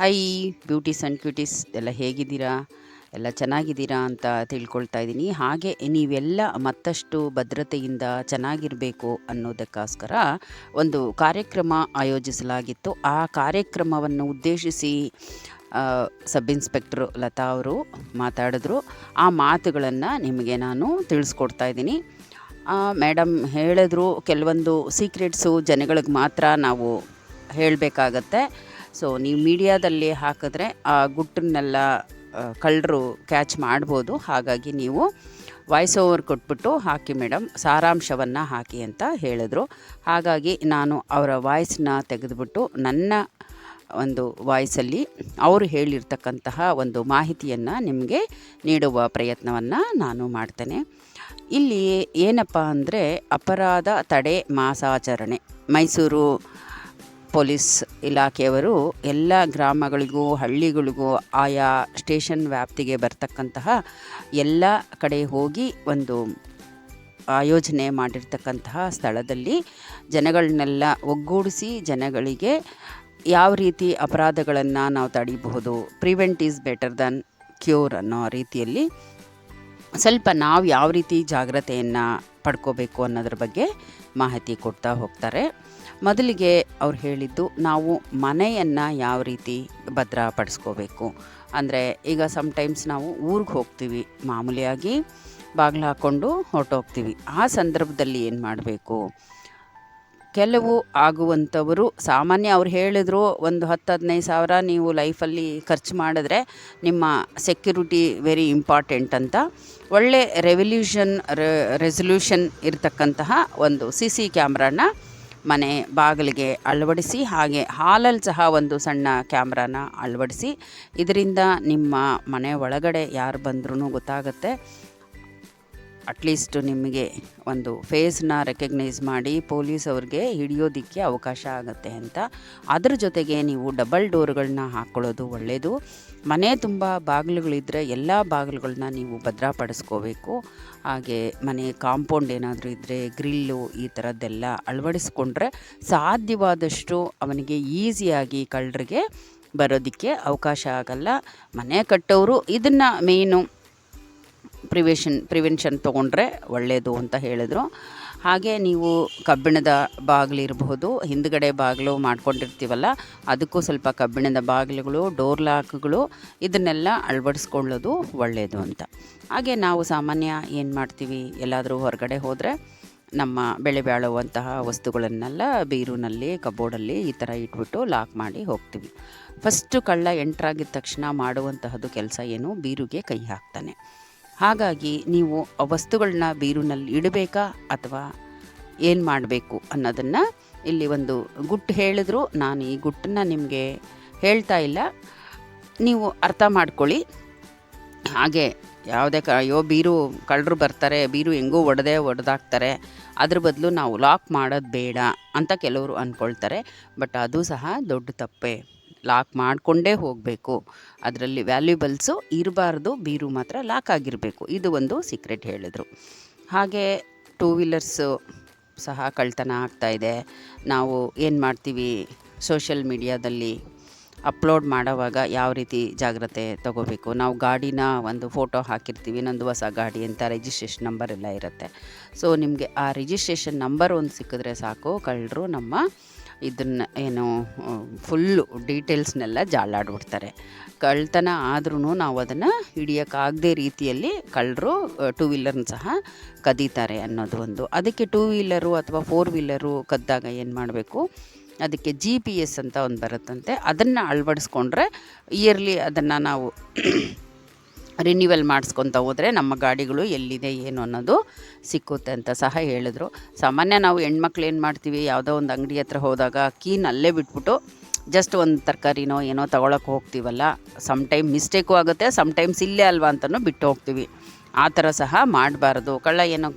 High beauties and ಕ್ಯೂಟೀಸ್ ಎಲ್ಲ ಹೇಗಿದ್ದೀರಾ? ಎಲ್ಲ ಚೆನ್ನಾಗಿದ್ದೀರಾ ಅಂತ ತಿಳ್ಕೊಳ್ತಾ ಇದ್ದೀನಿ. ಹಾಗೆ ನೀವೆಲ್ಲ ಮತ್ತಷ್ಟು ಭದ್ರತೆಯಿಂದ ಚೆನ್ನಾಗಿರಬೇಕು ಅನ್ನೋದಕ್ಕೋಸ್ಕರ ಒಂದು ಕಾರ್ಯಕ್ರಮ ಆಯೋಜಿಸಲಾಗಿತ್ತು. ಆ ಕಾರ್ಯಕ್ರಮವನ್ನು ಉದ್ದೇಶಿಸಿ ಸಬ್ ಇನ್ಸ್ಪೆಕ್ಟ್ರು ಲತಾ ಅವರು ಮಾತಾಡಿದ್ರು. ಆ ಮಾತುಗಳನ್ನು ನಿಮಗೆ ನಾನು ತಿಳಿಸ್ಕೊಡ್ತಾ ಇದ್ದೀನಿ. ಮೇಡಮ್ ಹೇಳಿದ್ರು, ಕೆಲವೊಂದು ಸೀಕ್ರೆಟ್ಸು ಜನಗಳಿಗೆ ಮಾತ್ರ ನಾವು ಹೇಳಬೇಕಾಗತ್ತೆ. ಸೊ ನೀವು ಮೀಡಿಯಾದಲ್ಲಿ ಹಾಕಿದ್ರೆ ಆ ಗುಟ್ಟನ್ನೆಲ್ಲ ಕಳ್ಳರು ಕ್ಯಾಚ್ ಮಾಡ್ಬೋದು. ಹಾಗಾಗಿ ನೀವು ವಾಯ್ಸ್ ಓವರ್ ಕೊಟ್ಬಿಟ್ಟು ಹಾಕಿ ಮೇಡಮ್ ಸಾರಾಂಶವನ್ನು ಹಾಕಿ ಅಂತ ಹೇಳಿದ್ರು. ಹಾಗಾಗಿ ನಾನು ಅವರ ವಾಯ್ಸನ್ನ ತೆಗೆದುಬಿಟ್ಟು ನನ್ನ ಒಂದು ವಾಯ್ಸಲ್ಲಿ ಅವರು ಹೇಳಿರ್ತಕ್ಕಂತಹ ಒಂದು ಮಾಹಿತಿಯನ್ನು ನಿಮಗೆ ನೀಡುವ ಪ್ರಯತ್ನವನ್ನು ನಾನು ಮಾಡ್ತೇನೆ. ಇಲ್ಲಿ ಏನಪ್ಪ ಅಂದರೆ ಅಪರಾಧ ತಡೆ ಮಾಸಾಚರಣೆ. ಮೈಸೂರು ಪೊಲೀಸ್ ಇಲಾಖೆಯವರು ಎಲ್ಲ ಗ್ರಾಮಗಳಿಗೂ, ಹಳ್ಳಿಗಳಿಗೂ ಆಯಾ ಸ್ಟೇಷನ್ ವ್ಯಾಪ್ತಿಗೆ ಬರ್ತಕ್ಕಂತಹ ಎಲ್ಲ ಕಡೆ ಹೋಗಿ ಒಂದು ಆಯೋಜನೆ ಮಾಡಿರ್ತಕ್ಕಂತಹ ಸ್ಥಳದಲ್ಲಿ ಜನಗಳನ್ನೆಲ್ಲ ಒಗ್ಗೂಡಿಸಿ ಜನಗಳಿಗೆ ಯಾವ ರೀತಿ ಅಪರಾಧಗಳನ್ನು ನಾವು ತಡಿಬಹುದು, prevent is better than cure ಅನ್ನೋ ರೀತಿಯಲ್ಲಿ ಸ್ವಲ್ಪ ನಾವು ಯಾವ ರೀತಿ ಜಾಗ್ರತೆಯನ್ನು ಪಡ್ಕೋಬೇಕು ಅನ್ನೋದ್ರ ಬಗ್ಗೆ ಮಾಹಿತಿ ಕೊಡ್ತಾ ಹೋಗ್ತಾರೆ. ಮೊದಲಿಗೆ ಅವ್ರು ಹೇಳಿದ್ದು, ನಾವು ಮನೆಯನ್ನು ಯಾವ ರೀತಿ ಭದ್ರಪಡಿಸ್ಕೋಬೇಕು? ಅಂದರೆ ಈಗ ಸಮ್ಟೈಮ್ಸ್ ನಾವು ಊರಿಗೆ ಹೋಗ್ತೀವಿ, ಮಾಮೂಲಿಯಾಗಿ ಬಾಗಿಲು ಹಾಕ್ಕೊಂಡು ಹೊರಟೋಗ್ತೀವಿ. ಆ ಸಂದರ್ಭದಲ್ಲಿ ಏನು ಮಾಡಬೇಕು? ಕೆಲವು ಆಗುವಂಥವರು, ಸಾಮಾನ್ಯ ಅವ್ರು ಹೇಳಿದ್ರು, ಒಂದು ಹತ್ತು ಹದಿನೈದು ಸಾವಿರ ನೀವು ಲೈಫಲ್ಲಿ ಖರ್ಚು ಮಾಡಿದ್ರೆ ನಿಮ್ಮ ಸೆಕ್ಯೂರಿಟಿ ವೆರಿ ಇಂಪಾರ್ಟೆಂಟ್ ಅಂತ. ಒಳ್ಳೆ ರೆವಲ್ಯೂಷನ್ ರೆಸೊಲ್ಯೂಷನ್ ಇರತಕ್ಕಂತಹ ಒಂದು ಸಿ ಸಿ ಕ್ಯಾಮ್ರಾನ ಮನೆ ಬಾಗಿಲಿಗೆ ಅಳವಡಿಸಿ, ಹಾಗೆ ಹಾಲಲ್ಲಿ ಸಹ ಒಂದು ಸಣ್ಣ ಕ್ಯಾಮ್ರಾನ ಅಳವಡಿಸಿ, ಇದರಿಂದ ನಿಮ್ಮ ಮನೆ ಒಳಗಡೆ ಯಾರು ಬಂದ್ರೂ ಗೊತ್ತಾಗುತ್ತೆ. ಅಟ್ಲೀಸ್ಟ್ ನಿಮಗೆ ಒಂದು ಫೇಸ್ನ ರೆಕಗ್ನೈಸ್ ಮಾಡಿ ಪೊಲೀಸ್ ಅವ್ರಿಗೆ ಹಿಡಿಯೋದಕ್ಕೆ ಅವಕಾಶ ಆಗುತ್ತೆ ಅಂತ. ಅದ್ರ ಜೊತೆಗೆ ನೀವು ಡಬಲ್ ಡೋರ್ಗಳನ್ನ ಹಾಕ್ಕೊಳ್ಳೋದು ಒಳ್ಳೆಯದು ಮನೆ ತುಂಬ ಬಾಗಿಲುಗಳಿದ್ದರೆ ಎಲ್ಲ ಬಾಗಿಲುಗಳನ್ನ ನೀವು ಭದ್ರಪಡಿಸ್ಕೋಬೇಕು. ಹಾಗೆ ಮನೆ ಕಾಂಪೌಂಡ್ ಏನಾದರೂ ಇದ್ದರೆ ಗ್ರಿಲ್ಲು ಈ ಥರದ್ದೆಲ್ಲ ಅಳವಡಿಸ್ಕೊಂಡ್ರೆ ಸಾಧ್ಯವಾದಷ್ಟು ಅವನಿಗೆ ಈಸಿಯಾಗಿ ಕಳ್ಳರಿಗೆ ಬರೋದಕ್ಕೆ ಅವಕಾಶ ಆಗಲ್ಲ. ಮನೆ ಕಟ್ಟೋರು ಇದನ್ನು ಮೇಯ್ನು. ಪ್ರಿವೇಷನ್ ಪ್ರಿವೆನ್ಷನ್ ತೊಗೊಂಡ್ರೆ ಒಳ್ಳೆಯದು ಅಂತ ಹೇಳಿದ್ರು. ಹಾಗೆ ನೀವು ಕಬ್ಬಿಣದ ಬಾಗಿಲಿರಬಹುದು ಹಿಂದ್ಗಡೆ ಬಾಗಿಲು ಮಾಡ್ಕೊಂಡಿರ್ತೀವಲ್ಲ, ಅದಕ್ಕೂ ಸ್ವಲ್ಪ ಕಬ್ಬಿಣದ ಬಾಗಿಲುಗಳು ಡೋರ್ ಲಾಕ್ಗಳು ಇದನ್ನೆಲ್ಲ ಅಳವಡಿಸ್ಕೊಳ್ಳೋದು ಒಳ್ಳೆಯದು ಅಂತ. ಹಾಗೆ ನಾವು ಸಾಮಾನ್ಯ ಏನು ಮಾಡ್ತೀವಿ, ಎಲ್ಲಾದರೂ ಹೊರಗಡೆ ಹೋದರೆ ನಮ್ಮ ಬೆಳೆ ಬಾಳುವಂತಹ ವಸ್ತುಗಳನ್ನೆಲ್ಲ ಬೀರುನಲ್ಲಿ, ಕಬೋರ್ಡಲ್ಲಿ ಈ ಥರ ಇಟ್ಬಿಟ್ಟು ಲಾಕ್ ಮಾಡಿ ಹೋಗ್ತೀವಿ. ಫಸ್ಟು ಕಳ್ಳ ಎಂಟ್ರಾಗಿದ್ದ ತಕ್ಷಣ ಮಾಡುವಂತಹದ್ದು ಕೆಲಸ ಏನು, ಬೀರುಗೆ ಕೈ ಹಾಕ್ತಾನೆ. ಹಾಗಾಗಿ ನೀವು ಆ ವಸ್ತುಗಳನ್ನ ಬೀರುನಲ್ಲಿ ಇಡಬೇಕಾ ಅಥವಾ ಏನು ಮಾಡಬೇಕು ಅನ್ನೋದನ್ನು ಇಲ್ಲಿ ಒಂದು ಗುಟ್ಟು ಹೇಳಿದ್ರು. ನಾನು ಈ ಗುಟ್ಟನ್ನು ನಿಮಗೆ ಹೇಳ್ತಾ ಇಲ್ಲ. ನೀವು ಅರ್ಥ ಮಾಡ್ಕೊಳ್ಳಿ. ಹಾಗೆ ಯಾವುದೇ ಕ, ಅಯ್ಯೋ, ಬೀರು ಕಳ್ಳರು ಬರ್ತಾರೆ, ಬೀರು ಹೆಂಗೂ ಒಡೆದೇ ಒಡೆದಾಕ್ತಾರೆ. ಅದ್ರ ಬದಲು ನಾವು ಲಾಕ್ ಮಾಡೋದು ಬೇಡ ಅಂತ ಕೆಲವರು ಅಂದ್ಕೊಳ್ತಾರೆ ಬಟ್ ಅದು ಸಹ ದೊಡ್ಡ ತಪ್ಪೇ. ಲಾಕ್ ಮಾಡಿಕೊಂಡೇ ಹೋಗಬೇಕು. ಅದರಲ್ಲಿ ವ್ಯಾಲ್ಯೂಬಲ್ಸು ಇರಬಾರ್ದು, ಬೀರು ಮಾತ್ರ ಲಾಕ್ ಆಗಿರಬೇಕು. ಇದು ಒಂದು ಸೀಕ್ರೆಟ್ ಹೇಳಿದರು. ಹಾಗೆ ಟೂ ವೀಲರ್ಸು ಸಹ ಕಳ್ತನ ಆಗ್ತಾಯಿದೆ ನಾವು ಏನು ಮಾಡ್ತೀವಿ? ಸೋಷಿಯಲ್ ಮೀಡಿಯಾದಲ್ಲಿ ಅಪ್ಲೋಡ್ ಮಾಡೋವಾಗ ಯಾವ ರೀತಿ ಜಾಗ್ರತೆ ತಗೋಬೇಕು? ನಾವು ಗಾಡಿನ ಒಂದು ಫೋಟೋ ಹಾಕಿರ್ತೀವಿ, ನಂದು ಹೊಸ ಗಾಡಿ ಅಂತ, ರಿಜಿಸ್ಟ್ರೇಷನ್ ನಂಬರ್ ಎಲ್ಲ ಇರುತ್ತೆ. ಸೊ, ನಿಮಗೆ ಆ ರಿಜಿಸ್ಟ್ರೇಷನ್ ನಂಬರ್ ಒಂದು ಸಿಕ್ಕಿದ್ರೆ ಸಾಕು. ಕಳ್ಳರು ನಮ್ಮ ಇದನ್ನು ಏನು ಫುಲ್ಲು ಡೀಟೇಲ್ಸ್ನೆಲ್ಲ ಜಾಲಾಡ್ಬಿಡ್ತಾರೆ ಕಳ್ತನ ಆದ್ರೂ ನಾವು ಅದನ್ನು ಹಿಡಿಯೋಕ್ಕಾಗದೇ ರೀತಿಯಲ್ಲಿ ಕಳ್ಳರು ಟೂ ವೀಲರ್ನ ಸಹ ಕದೀತಾರೆ ಅನ್ನೋದು ಒಂದು. ಅದಕ್ಕೆ ಟೂ ವೀಲರು ಅಥವಾ ಫೋರ್ ವೀಲರು ಕದ್ದಾಗ ಏನು ಮಾಡಬೇಕು? ಅದಕ್ಕೆ ಜಿ ಪಿ ಎಸ್ ಅಂತ ಒಂದು ಬರುತ್ತಂತೆ. ಅದನ್ನು ಅಳವಡಿಸ್ಕೊಂಡ್ರೆ ಇಯರ್ಲಿ ಅದನ್ನು ನಾವು ರಿನ್ಯೂವಲ್ ಮಾಡಿಸ್ಕೊತ ಹೋದರೆ ನಮ್ಮ ಗಾಡಿಗಳು ಎಲ್ಲಿದೆ, ಏನು ಅನ್ನೋದು ಸಿಕ್ಕುತ್ತೆ ಅಂತ ಸಹ ಹೇಳಿದ್ರು. ಸಾಮಾನ್ಯ ನಾವು ಹೆಣ್ಮಕ್ಳು ಏನು ಮಾಡ್ತೀವಿ, ಯಾವುದೋ ಒಂದು ಅಂಗಡಿ ಹತ್ರ ಹೋದಾಗ ಕೀನ್ ಅಲ್ಲೇ ಬಿಟ್ಬಿಟ್ಟು ಜಸ್ಟ್ ಒಂದು ತರಕಾರಿನೋ ಏನೋ ತಗೊಳಕ್ಕೆ ಹೋಗ್ತೀವಲ್ಲ ಸಮ್ ಟೈಮ್ ಮಿಸ್ಟೇಕು ಆಗುತ್ತೆ ಸಮ್ ಟೈಮ್ಸ್ ಇಲ್ಲೇ ಅಲ್ವಾ ಅಂತಲೂ ಬಿಟ್ಟು ಹೋಗ್ತೀವಿ. ಆ ಥರ ಸಹ ಮಾಡಬಾರ್ದು. ಕಳ್ಳ ಏನೋ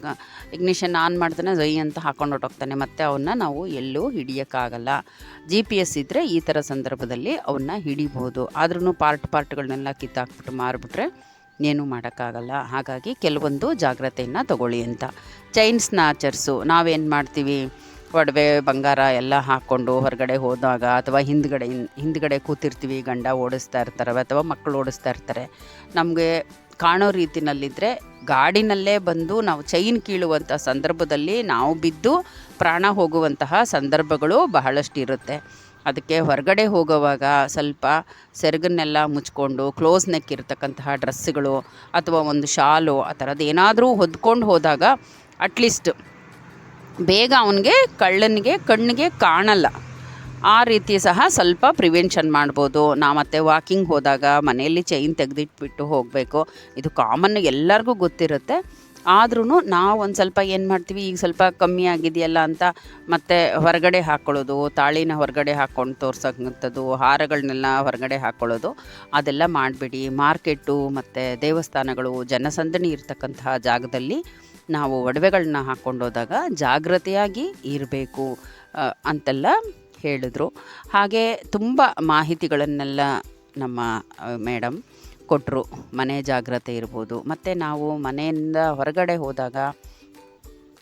ಇಗ್ನಿಷನ್ ಆನ್ ಮಾಡ್ತಾನೆ ಜೈ ಅಂತ ಹಾಕೊಂಡು ಹೊಟ್ಟೋಗ್ತಾನೆ ಮತ್ತು ಅವನ್ನ ನಾವು ಎಲ್ಲೂ ಹಿಡಿಯೋಕ್ಕಾಗಲ್ಲ. ಜಿ ಪಿ ಎಸ್ ಇದ್ದರೆ ಈ ಥರ ಸಂದರ್ಭದಲ್ಲಿ ಅವನ್ನ ಹಿಡಿಬೋದು. ಆದ್ರೂ ಪಾರ್ಟ್ ಪಾರ್ಟ್ಗಳನ್ನೆಲ್ಲ ಕಿತ್ತಾಕ್ಬಿಟ್ಟು ಮಾರಿಬಿಟ್ರೆ ಏನೂ ಮಾಡೋಕ್ಕಾಗಲ್ಲ. ಹಾಗಾಗಿ ಕೆಲವೊಂದು ಜಾಗ್ರತೆಯನ್ನು ತಗೊಳ್ಳಿ ಅಂತ. ಚೈನ್ ಸ್ನಾಚರ್ಸು ನಾವೇನು ಮಾಡ್ತೀವಿ? ಒಡವೆ, ಬಂಗಾರ ಎಲ್ಲ ಹಾಕ್ಕೊಂಡು ಹೊರಗಡೆ ಹೋದಾಗ ಅಥವಾ ಹಿಂದ್ಗಡೆ ಹಿಂದ್ಗಡೆ ಕೂತಿರ್ತೀವಿ, ಗಂಡ ಓಡಿಸ್ತಾ ಇರ್ತಾರೆ ಅಥವಾ ಮಕ್ಕಳು ಓಡಿಸ್ತಾ ಇರ್ತಾರೆ. ನಮಗೆ ಕಾಣೋ ರೀತಿನಲ್ಲಿದ್ದರೆ ಗಾಡಿನಲ್ಲೇ ಬಂದು ನಾವು ಚೈನ್ ಕೀಳುವಂಥ ಸಂದರ್ಭದಲ್ಲಿ ನಾವು ಬಿದ್ದು ಪ್ರಾಣ ಹೋಗುವಂತಹ ಸಂದರ್ಭಗಳು ಬಹಳಷ್ಟು ಇರುತ್ತೆ ಅದಕ್ಕೆ ಹೊರಗಡೆ ಹೋಗುವಾಗ ಸ್ವಲ್ಪ ಸೆರಗನ್ನೆಲ್ಲ ಮುಚ್ಕೊಂಡು ಕ್ಲೋಸ್ ನೆಕ್ ಇರತಕ್ಕಂತಹ ಡ್ರೆಸ್ಸುಗಳು ಅಥವಾ ಒಂದು ಶಾಲು ಆ ಥರದ್ದು ಏನಾದರೂ ಹೊದ್ಕೊಂಡು ಹೋದಾಗ ಅಟ್ಲೀಸ್ಟ್ ಬೇಗ ಅವನಿಗೆ ಕಳ್ಳನಿಗೆ ಕಣ್ಣಿಗೆ ಕಾಣಲ್ಲ. ಆ ರೀತಿ ಸಹ ಸ್ವಲ್ಪ ಪ್ರಿವೆನ್ಷನ್ ಮಾಡ್ಬೋದು. ನಾವು ಮತ್ತೆ ವಾಕಿಂಗ್ ಹೋದಾಗ ಮನೆಯಲ್ಲಿ ಚೈನ್ ತೆಗೆದಿಟ್ಬಿಟ್ಟು ಹೋಗಬೇಕು. ಇದು ಕಾಮನ್ ಎಲ್ಲರಿಗೂ ಗೊತ್ತಿರುತ್ತೆ. ಆದ್ರೂ ನಾವು ಒಂದು ಸ್ವಲ್ಪ ಏನು ಮಾಡ್ತೀವಿ, ಈಗ ಸ್ವಲ್ಪ ಕಮ್ಮಿ ಆಗಿದೆಯಲ್ಲ ಅಂತ ಮತ್ತೆ ಹೊರಗಡೆ ಹಾಕ್ಕೊಳ್ಳೋದು ತಾಳಿನ ಹೊರಗಡೆ ಹಾಕ್ಕೊಂಡು ತೋರ್ಸೋಂಥದ್ದು ಹಾರಗಳನ್ನೆಲ್ಲ ಹೊರಗಡೆ ಹಾಕ್ಕೊಳ್ಳೋದು ಅದೆಲ್ಲ ಮಾಡಬೇಡಿ. ಮಾರ್ಕೆಟು ಮತ್ತು ದೇವಸ್ಥಾನಗಳು, ಜನಸಂದಣಿ ಇರತಕ್ಕಂತಹ ಜಾಗದಲ್ಲಿ ನಾವು ಒಡವೆಗಳನ್ನ ಹಾಕ್ಕೊಂಡೋದಾಗ ಜಾಗ್ರತೆಯಾಗಿ ಇರಬೇಕು. ಅಂತೆಲ್ಲ ಹೇಳಿದ್ರು. ಹಾಗೆ ತುಂಬ ಮಾಹಿತಿಗಳನ್ನೆಲ್ಲ ನಮ್ಮ ಮೇಡಮ್ ಕೊಟ್ಟರು ಮನೆ ಜಾಗ್ರತೆ ಇರ್ಬೋದು. ಮತ್ತು ನಾವು ಮನೆಯಿಂದ ಹೊರಗಡೆ ಹೋದಾಗ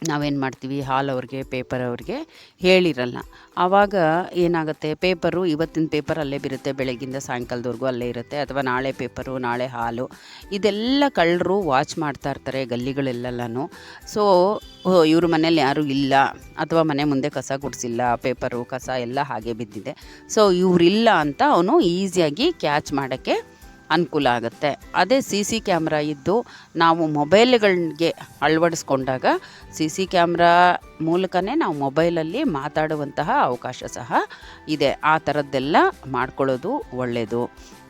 ನಾವೇನು ಮಾಡ್ತೀವಿ? ಹಾಲ್ ಅವ್ರಿಗೆ, ಪೇಪರ್ ಅವ್ರಿಗೆ ಹೇಳಿರಲ್ಲ. ಆವಾಗ ಏನಾಗುತ್ತೆ? ಪೇಪರು ಇವತ್ತಿನ ಪೇಪರ್ ಅಲ್ಲೇ ಬಿರುತ್ತೆ, ಬೆಳಗ್ಗಿಂದ ಸಾಯಂಕಾಲದವರೆಗೂ ಅಲ್ಲೇ ಇರುತ್ತೆ, ಅಥವಾ ನಾಳೆ ಪೇಪರು, ನಾಳೆ ಹಾಲು. ಇದೆಲ್ಲ ಕಳ್ಳರು ವಾಚ್ ಮಾಡ್ತಾ ಇರ್ತಾರೆ ಗಲ್ಲಿಗಳೆಲ್ಲನೂ. ಸೊ ಇವ್ರ ಮನೇಲಿ ಯಾರೂ ಇಲ್ಲ, ಅಥವಾ ಮನೆ ಮುಂದೆ ಕಸ ಗುಡಿಸಿಲ್ಲ, ಪೇಪರು, ಕಸ ಎಲ್ಲ ಹಾಗೆ ಬಿದ್ದಿದೆ. ಸೊ, ಇವರಿಲ್ಲ ಅಂತ ಅವನು ಈಸಿಯಾಗಿ ಕ್ಯಾಚ್ ಮಾಡೋಕ್ಕೆ ಅನುಕೂಲ ಆಗುತ್ತೆ. ಅದೇ ಸಿ ಸಿ ಕ್ಯಾಮ್ರಾ ಇದ್ದು ನಾವು ಮೊಬೈಲ್ಗಳಿಗೆ ಅಳವಡಿಸ್ಕೊಂಡಾಗ ಸಿ ಸಿ ಕ್ಯಾಮ್ರಾ ಮೂಲಕನೇ ನಾವು ಮೊಬೈಲಲ್ಲಿ ಮಾತಾಡುವಂತಹ ಅವಕಾಶ ಸಹ ಇದೆ. ಆ ಥರದ್ದೆಲ್ಲ ಮಾಡ್ಕೊಳ್ಳೋದು ಒಳ್ಳೆಯದು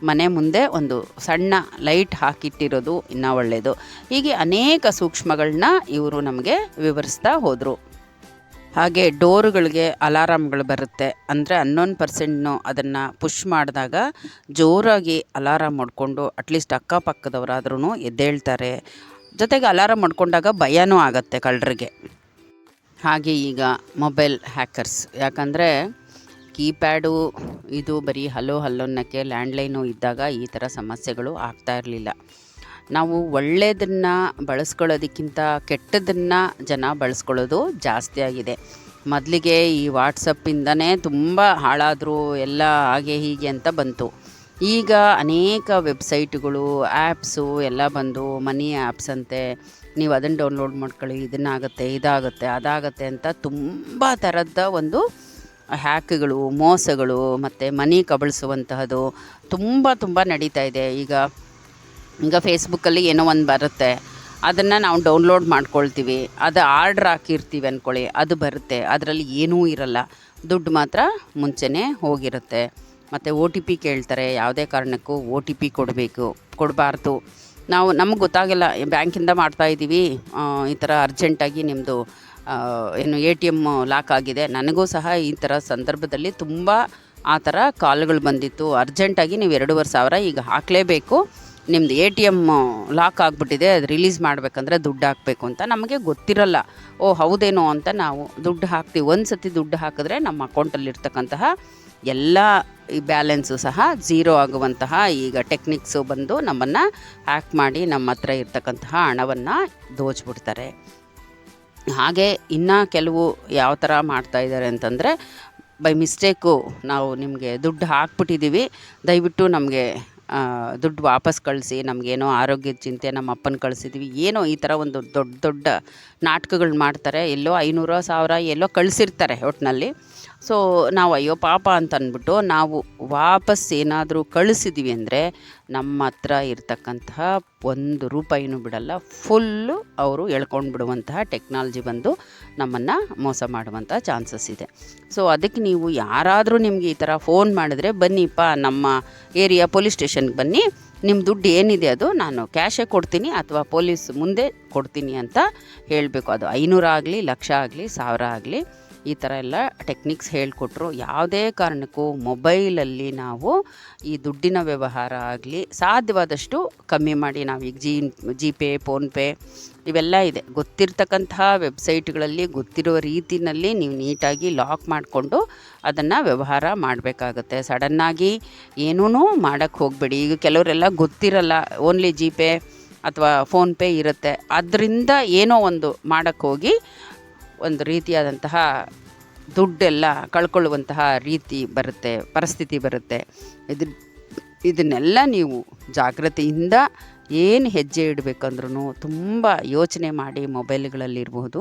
ಮನೆ ಮುಂದೆ ಒಂದು ಸಣ್ಣ ಲೈಟ್ ಹಾಕಿಟ್ಟಿರೋದು ಇನ್ನೂ ಒಳ್ಳೆಯದು ಹೀಗೆ ಅನೇಕ ಸೂಕ್ಷ್ಮಗಳನ್ನ ಇವರು ನಮಗೆ ವಿವರಿಸ್ತಾ ಹೋದರು. ಹಾಗೆ ಡೋರುಗಳಿಗೆ ಅಲಾರಾಮ್ಗಳು ಬರುತ್ತೆ. ಅಂದರೆ ಹನ್ನೊಂದು ಪರ್ಸೆಂಟ್ನು ಅದನ್ನು ಪುಷ್ ಮಾಡಿದಾಗ ಜೋರಾಗಿ ಅಲಾರಾಮ್ ಮಾಡಿಕೊಂಡು ಅಟ್ಲೀಸ್ಟ್ ಅಕ್ಕಪಕ್ಕದವರಾದ್ರೂ ಎದ್ದೇಳ್ತಾರೆ. ಜೊತೆಗೆ ಅಲಾರಾಮ್ ಮಾಡಿಕೊಂಡಾಗ ಭಯನೂ ಆಗುತ್ತೆ ಕಳ್ಳರಿಗೆ. ಹಾಗೆ ಈಗ ಮೊಬೈಲ್ ಹ್ಯಾಕರ್ಸ್. ಯಾಕಂದರೆ ಕೀಪ್ಯಾಡು, ಇದು ಬರೀ ಹಲೋ ಹಲ್ಲೊನ್ನಕ್ಕೆ ಲ್ಯಾಂಡ್ಲೈನು ಇದ್ದಾಗ ಈ ಥರ ಸಮಸ್ಯೆಗಳು ಆಗ್ತಾ ಇರಲಿಲ್ಲ. ನಾವು ಒಳ್ಳೆಯದನ್ನು ಬಳಸ್ಕೊಳ್ಳೋದಕ್ಕಿಂತ ಕೆಟ್ಟದನ್ನು ಜನ ಬಳಸ್ಕೊಳ್ಳೋದು ಜಾಸ್ತಿ ಆಗಿದೆ. ಮೊದಲಿಗೆ ಈ ವಾಟ್ಸಪ್ಪಿಂದನೇ ತುಂಬ ಹಾಳಾದರೂ ಎಲ್ಲ ಹಾಗೆ ಹೀಗೆ ಅಂತ ಬಂತು. ಈಗ ಅನೇಕ ವೆಬ್ಸೈಟ್ಗಳು ಆ್ಯಪ್ಸು ಎಲ್ಲ ಬಂದು ಮನಿ ಆ್ಯಪ್ಸ್ ಅಂತೆ, ನೀವು ಅದನ್ನು ಡೌನ್ಲೋಡ್ ಮಾಡ್ಕೊಳ್ಳಿ, ಇದನ್ನಾಗುತ್ತೆ, ಇದಾಗುತ್ತೆ, ಅದಾಗುತ್ತೆ ಅಂತ ತುಂಬ ಥರದ ಒಂದು ಹ್ಯಾಕ್ಗಳು, ಮೋಸಗಳು ಮತ್ತು ಮನಿ ಕಬಳಿಸುವಂತಹದ್ದು ತುಂಬ ತುಂಬ ನಡೀತಾ ಇದೆ. ಈಗ ಈಗ ಫೇಸ್ಬುಕ್ಕಲ್ಲಿ ಏನೋ ಒಂದು ಬರುತ್ತೆ, ಅದನ್ನು ನಾವು ಡೌನ್ಲೋಡ್ ಮಾಡ್ಕೊಳ್ತೀವಿ, ಅದು ಆರ್ಡ್ರ್ ಹಾಕಿರ್ತೀವಿ ಅಂದ್ಕೊಳ್ಳಿ ಅದು ಬರುತ್ತೆ, ಅದರಲ್ಲಿ ಏನೂ ಇರಲ್ಲ, ದುಡ್ಡು ಮಾತ್ರ ಮುಂಚೆನೇ ಹೋಗಿರುತ್ತೆ. ಮತ್ತು ಒ ಟಿ ಪಿ ಕೇಳ್ತಾರೆ, ಯಾವುದೇ ಕಾರಣಕ್ಕೂ ಒ ಟಿ ಪಿ ಕೊಡಬೇಕು, ಕೊಡಬಾರ್ದು. ನಾವು ನಮಗೆ ಗೊತ್ತಾಗಿಲ್ಲ, ಬ್ಯಾಂಕಿಂದ ಮಾಡ್ತಾಯಿದ್ದೀವಿ ಈ ಥರ ಅರ್ಜೆಂಟಾಗಿ ನಿಮ್ಮದು ಏನು ಎ ಟಿ ಎಂ ಲಾಕ್ ಆಗಿದೆ. ನನಗೂ ಸಹ ಈ ಥರ ಸಂದರ್ಭದಲ್ಲಿ ತುಂಬ ಆ ಥರ ಕಾಲ್ಗಳು ಬಂದಿತ್ತು. ಅರ್ಜೆಂಟಾಗಿ ನೀವು ಎರಡೂವರೆ ಸಾವಿರ ಈಗ ಹಾಕಲೇಬೇಕು. ನಿಮ್ಮದು ಎ ಟಿ ಎಂ ಲಾಕ್ ಆಗಿಬಿಟ್ಟಿದೆ, ಅದು ರಿಲೀಸ್ ಮಾಡಬೇಕಂದ್ರೆ ದುಡ್ಡು ಹಾಕಬೇಕು ಅಂತ ನಮಗೆ ಗೊತ್ತಿರಲ್ಲ. ಓ, ಹೌದೇನೋ ಅಂತ ನಾವು ದುಡ್ಡು ಹಾಕ್ತೀವಿ. ಒಂದು ಸತಿ ದುಡ್ಡು ಹಾಕಿದ್ರೆ ನಮ್ಮ ಅಕೌಂಟಲ್ಲಿರ್ತಕ್ಕಂತಹ ಎಲ್ಲ ಈ ಬ್ಯಾಲೆನ್ಸು ಸಹ ಝೀರೋ ಆಗುವಂತಹ ಈಗ ಟೆಕ್ನಿಕ್ಸು ಬಂದು ನಮ್ಮನ್ನು ಹ್ಯಾಕ್ ಮಾಡಿ ನಮ್ಮ ಹತ್ರ ಇರ್ತಕ್ಕಂತಹ ಹಣವನ್ನು ದೋಚ್ಬಿಡ್ತಾರೆ. ಹಾಗೆ ಇನ್ನು ಕೆಲವು ಯಾವ ಥರ ಮಾಡ್ತಾಯಿದ್ದಾರೆ ಅಂತಂದರೆ ಬೈ ಮಿಸ್ಟೇಕು ನಾವು ನಿಮಗೆ ದುಡ್ಡು ಹಾಕ್ಬಿಟ್ಟಿದ್ದೀವಿ ದಯವಿಟ್ಟು ನಮಗೆ ದುಡ್ಡು ವಾಪಸ್ ಕಳಿಸಿ, ನಮಗೇನೋ ಆರೋಗ್ಯದ ಚಿಂತೆ ನಮ್ಮ ಅಪ್ಪನ ಕಳಿಸಿದ್ವಿ, ಏನೋ ಈ ಥರ ಒಂದು ದೊಡ್ಡ ದೊಡ್ಡ ನಾಟಕಗಳು ಮಾಡ್ತಾರೆ, ಎಲ್ಲೋ ಐನೂರು ಸಾವಿರ ಎಲ್ಲೋ ಕಳಿಸಿರ್ತಾರೆ ಒಟ್ಟಿನಲ್ಲಿ ಸೊ, ನಾವು ಅಯ್ಯೋ ಪಾಪ ಅಂತ ಅಂದ್ಬಿಟ್ಟು ನಾವು ವಾಪಸ್ ಏನಾದರೂ ಕಳಿಸಿದ್ವಿ ಅಂದರೆ ನಮ್ಮ ಹತ್ರ ಇರತಕ್ಕಂತಹ ಒಂದು ರೂಪಾಯಿನೂ ಬಿಡಲ್ಲ, ಫುಲ್ಲು ಅವರು ಎಳ್ಕೊಂಡು ಬಿಡುವಂತಹ ಟೆಕ್ನಾಲಜಿ ಬಂದು ನಮ್ಮನ್ನು ಮೋಸ ಮಾಡುವಂಥ ಚಾನ್ಸಸ್ ಇದೆ. ಸೊ ಅದಕ್ಕೆ ನೀವು ಯಾರಾದರೂ ನಿಮಗೆ ಈ ಥರ ಫೋನ್ ಮಾಡಿದ್ರೆ ಬನ್ನಿಪ್ಪ, ನಮ್ಮ ಏರಿಯಾ ಪೊಲೀಸ್ ಸ್ಟೇಷನ್ಗೆ ಬನ್ನಿ ನಿಮ್ಮ ದುಡ್ಡು ಏನಿದೆ ಅದು ನಾನು ಕ್ಯಾಶೇ ಕೊಡ್ತೀನಿ ಅಥವಾ ಪೊಲೀಸ್ ಮುಂದೆ ಕೊಡ್ತೀನಿ ಅಂತ ಹೇಳಬೇಕು. ಅದು ಐನೂರಾಗಲಿ ಲಕ್ಷ ಆಗಲಿ, ಸಾವಿರ ಆಗಲಿ. ಈ ಥರ ಎಲ್ಲ ಟೆಕ್ನಿಕ್ಸ್ ಹೇಳಿಕೊಟ್ರು. ಯಾವುದೇ ಕಾರಣಕ್ಕೂ ಮೊಬೈಲಲ್ಲಿ ನಾವು ಈ ದುಡ್ಡಿನ ವ್ಯವಹಾರ ಆಗಲಿ, ಸಾಧ್ಯವಾದಷ್ಟು ಕಮ್ಮಿ ಮಾಡಿ ನಾವು ಈಗ ಜೀನ್ ಜಿಪೇ, ಫೋನ್ಪೇ ಇವೆಲ್ಲ ಇದೆ. ಗೊತ್ತಿರ್ತಕ್ಕಂತಹ ವೆಬ್ಸೈಟ್ಗಳಲ್ಲಿ, ಗೊತ್ತಿರುವ ರೀತಿಯಲ್ಲಿ ನೀವು ನೀಟಾಗಿ ಲಾಕ್ ಮಾಡಿಕೊಂಡು ಅದನ್ನು ವ್ಯವಹಾರ ಮಾಡಬೇಕಾಗತ್ತೆ. ಸಡನ್ನಾಗಿ ಏನೂ ಮಾಡೋಕ್ಕೆ ಹೋಗಬೇಡಿ. ಈಗ ಕೆಲವರೆಲ್ಲ ಗೊತ್ತಿರಲ್ಲ, ಓನ್ಲಿ ಜಿಪೇ ಅಥವಾ ಫೋನ್ಪೇ ಇರುತ್ತೆ. ಅದರಿಂದ ಏನೋ ಒಂದು ಮಾಡೋಕ್ಕೆ ಹೋಗಿ ಒಂದು ರೀತಿಯಾದಂತಹ ದುಡ್ಡೆಲ್ಲ ಕಳ್ಕೊಳ್ಳುವಂತಹ ರೀತಿ ಬರುತ್ತೆ, ಪರಿಸ್ಥಿತಿ ಬರುತ್ತೆ. ಇದು, ಇದನ್ನೆಲ್ಲ ನೀವು ಜಾಗ್ರತೆಯಿಂದ ಏನು ಹೆಜ್ಜೆ ಇಡಬೇಕಂದ್ರೂ ತುಂಬ ಯೋಚನೆ ಮಾಡಿ ಮೊಬೈಲ್ಗಳಲ್ಲಿರಬಹುದು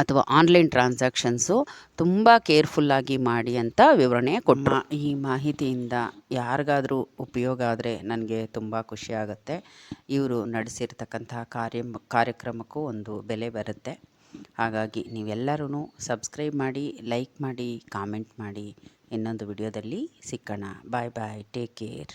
ಅಥವಾ ಆನ್ಲೈನ್ ಟ್ರಾನ್ಸಾಕ್ಷನ್ಸು ತುಂಬ ಕೇರ್ಫುಲ್ಲಾಗಿ ಮಾಡಿ ಅಂತ ವಿವರಣೆ ಕೊಟ್ಟ ಈ ಮಾಹಿತಿಯಿಂದ ಯಾರಿಗಾದರೂ ಉಪಯೋಗ ಆದರೆ ನನಗೆ ತುಂಬ ಖುಷಿ ಆಗುತ್ತೆ. ಇವರು ನಡೆಸಿರ್ತಕ್ಕಂತಹ ಕಾರ್ಯ, ಕಾರ್ಯಕ್ರಮಕ್ಕೂ ಒಂದು ಬೆಲೆ ಬರುತ್ತೆ. ಹಾಗಾಗಿ ನೀವೆಲ್ಲರೂ ಸಬ್ಸ್ಕ್ರೈಬ್ ಮಾಡಿ ಲೈಕ್ ಮಾಡಿ ಕಾಮೆಂಟ್ ಮಾಡಿ ಇನ್ನೊಂದು ವಿಡಿಯೋದಲ್ಲಿ ಸಿಕ್ಕೋಣ. ಬಾಯ್ ಬಾಯ್ ಟೇಕ್ ಕೇರ್